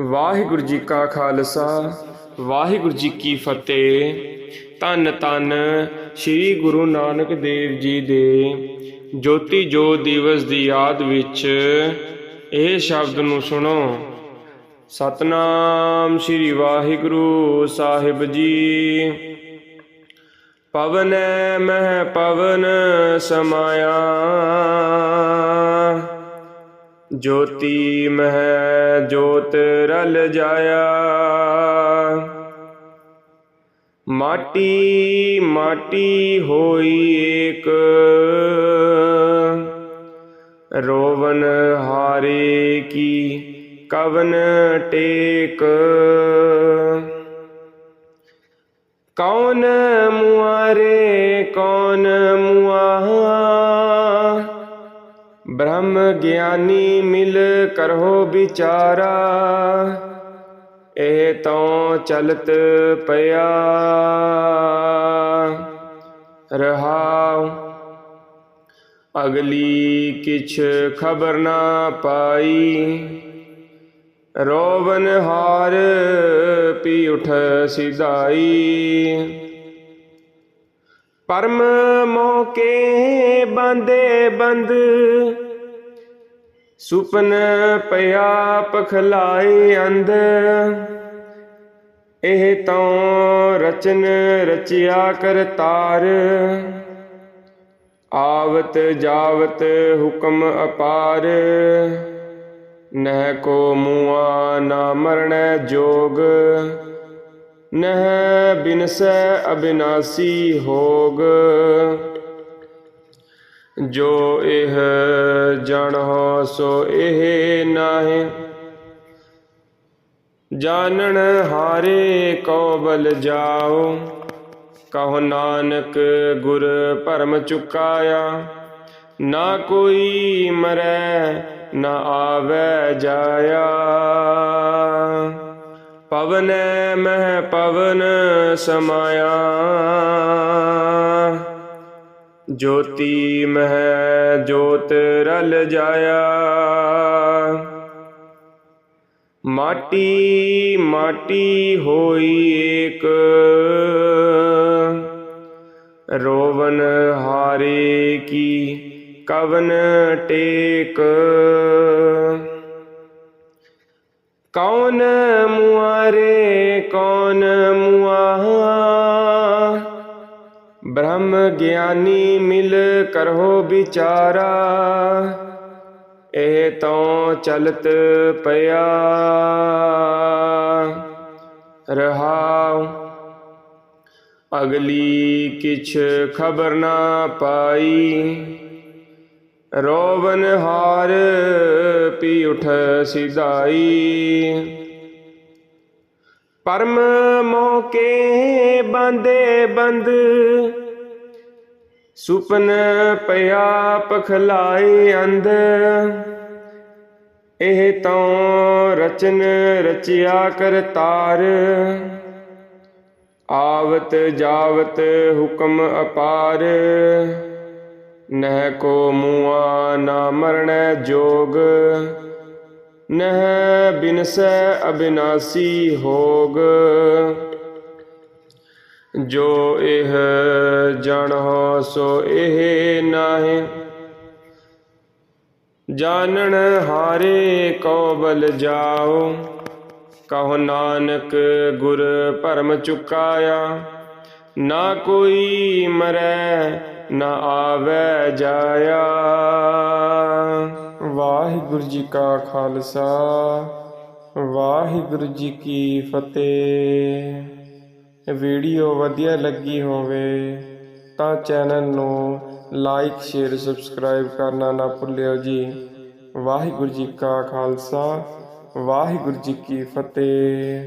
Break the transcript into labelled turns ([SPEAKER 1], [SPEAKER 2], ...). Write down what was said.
[SPEAKER 1] ਵਾਹਿਗੁਰੂ ਜੀ ਕਾ ਖਾਲਸਾ, ਵਾਹਿਗੁਰੂ ਜੀ ਕੀ ਫਤਿਹ। ਧੰਨ ਧੰਨ ਸ੍ਰੀ ਗੁਰੂ ਨਾਨਕ ਦੇਵ ਜੀ ਦੇ ਜੋਤੀ ਜੋਤ ਦਿਵਸ ਦੀ ਯਾਦ ਵਿੱਚ ਇਹ ਸ਼ਬਦ ਨੂੰ ਸੁਣੋ। ਸਤਨਾਮ ਸ੍ਰੀ ਵਾਹਿਗੁਰੂ ਸਾਹਿਬ ਜੀ। ਪਵਨ ਮਹਿ ਪਵਨ ਸਮਾਇਆ। ਜੋਤੀ ਮਹਿ ਜੋਤ ਰਲ ਜਾਇਆ ਮਾਟੀ ਮਾਟੀ ਹੋਈ ਏਕ ਰੋਵਨ ਹਾਰੇ ਕੀ ਕਵਨ ਟੇਕ ਕੌਣ ਮੁਆਰੇ ਕੌਣ ਬ੍ਰਹਮ ਗਿਆਨੀ ਮਿਲ ਕਰੋ ਵਿਚਾਰਾ, ਇਹ ਤੋਂ ਚਲਤ ਪਿਆ। ਰਹਾਉ, ਅਗਲੀ ਕਿਛ ਖਬਰ ਨਾ ਪਾਈ। ਰੋਵਨ ਹਾਰ ਪੀ ਉਠ ਸਿਧਾਈ। ਪਰਮ ਮੋਕੇ ਬੰਦੇ ਬੰਦ। ਸੁਪਨ ਪਿਆ ਪਖਲਾਏ ਅੰਧ। ਇਹ ਤਾਂ ਰਚਨ ਰਚਿਆ ਕਰਤਾਰ ਆਵਤ ਜਾਵਤ ਹੁਕਮ ਅਪਾਰ। ਨਹਿ ਕੋ ਮੂਆ ਨਾ ਮਰਣੈ ਜੋਗ। ਨਹਿ ਬਿਨਸੈ ਅਬਿਨਾਸੀ ਹੋਗ। ਜੋ ਇਹ ਜਣਹੁ ਸੋ ਇਹ ਨਾਹਿ। ਜਾਣਨ ਹਾਰੇ ਕਉ ਬਲ ਜਾਓ ਕਹੋ ਨਾਨਕ ਗੁਰ ਭਰਮ ਚੁਕਾਇਆ। ਨਾ ਕੋਈ ਮਰੈ, ਨਾ ਆਵੈ ਜਾਇਆ। ਪਵਨ ਮਹਿ ਪਵਨ ਸਮਾਇਆ। ਜੋਤੀ ਮਹਿ ਜੋਤ ਰਲ ਜਾਇਆ। ਮਾਟੀ ਮਾਟੀ ਹੋਈ ਏਕ। ਰੋਵਨ ਹਾਰੇ ਕੀ ਕਵਨ ਟੇਕ। ਕੌਣ ਮੁਆਰੇ, ਕੌਣ ਮੁਆ ਬ੍ਰਹਮ ਗਿਆਨੀ ਮਿਲ ਕਰੋ ਵਿਚਾਰਾ, ਇਹ ਤਾਂ ਚਲਤ ਪਿਆ। ਰਹਾਉ, ਅਗਲੀ ਕਿਛ ਖਬਰ ਨਾ ਪਾਈ। ਰੋਵਨ ਹਾਰ ਪੀ ਉਠ ਸਿਧਾਈ। ਪਰਮ ਮੋਕੇ ਬੰਦੇ ਬੰਦ। ਸੁਪਨ ਪਿਆ ਪਖਲਾਏ ਅੰਧ। ਇਹ ਤਾਂ ਰਚਨ ਰਚਿਆ ਕਰਤਾਰ ਆਵਤ ਜਾਵਤ ਹੁਕਮ ਅਪਾਰ। ਨਹਿ ਕੋ ਮੂਆ ਨਾ ਮਰਣੈ ਜੋਗ, ਨਹਿ ਬਿਨਸੈ ਅਬਿਨਾਸੀ ਹੋਗ। ਜੋ ਇਹ ਹੋ ਸੋ ਇਹ ਨਾਹਿ। ਜਾਣਨ ਹਾਰੇ ਕੋ ਬਲ ਜਾਓ, ਕਹੋ ਨਾਨਕ ਗੁਰ ਭਰਮ ਚੁਕਾਇਆ। ਨਾ ਕੋਈ ਮਰੈ ਨਾ ਆਵੈ ਜਾਇਆ। ਵਾਹਿਗੁਰੂ ਜੀ ਕਾ ਖਾਲਸਾ, ਵਾਹਿਗੁਰੂ ਜੀ ਕੀ ਫਤਿਹ। ਵੀਡੀਓ ਵਧੀਆ ਲੱਗੀ ਹੋਵੇ ਤਾਂ ਚੈਨਲ ਨੂੰ ਲਾਈਕ, ਸ਼ੇਅਰ, ਸਬਸਕ੍ਰਾਈਬ ਕਰਨਾ ਨਾ ਭੁੱਲਿਓ ਜੀ। ਵਾਹਿਗੁਰੂ ਜੀ ਕਾ ਖਾਲਸਾ, ਵਾਹਿਗੁਰੂ ਜੀ ਕੀ ਫਤਿਹ।